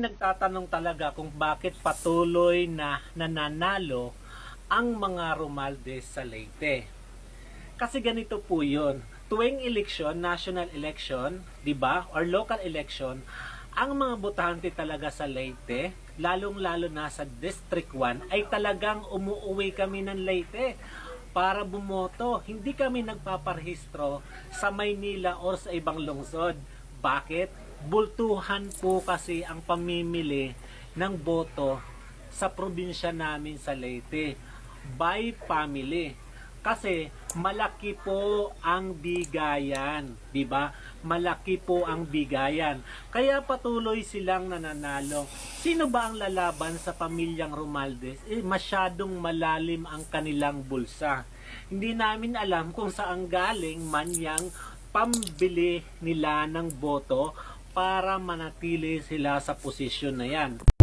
Nagtatanong talaga kung bakit patuloy na nananalo ang mga Romaldes sa Leyte. Kasi ganito po yun. Tuwing eleksyon, national election, di ba, or local election, ang mga botante talaga sa Leyte, lalong-lalo na sa District 1, ay talagang umuuwi kami ng Leyte para bumoto. Hindi kami nagpaparehistro sa Maynila or sa ibang lungsod. Bakit? Bultuhan po kasi ang pamimili ng boto sa probinsya namin sa Leyte by family. Kasi malaki po ang bigayan, 'di ba? Malaki po ang bigayan. Kaya patuloy silang nananalo. Sino ba ang lalaban sa pamilyang Romaldes? Eh, masyadong malalim ang kanilang bulsa. Hindi namin alam kung saan galing man yang pambili nila ng boto para manatili sila sa posisyon na yan.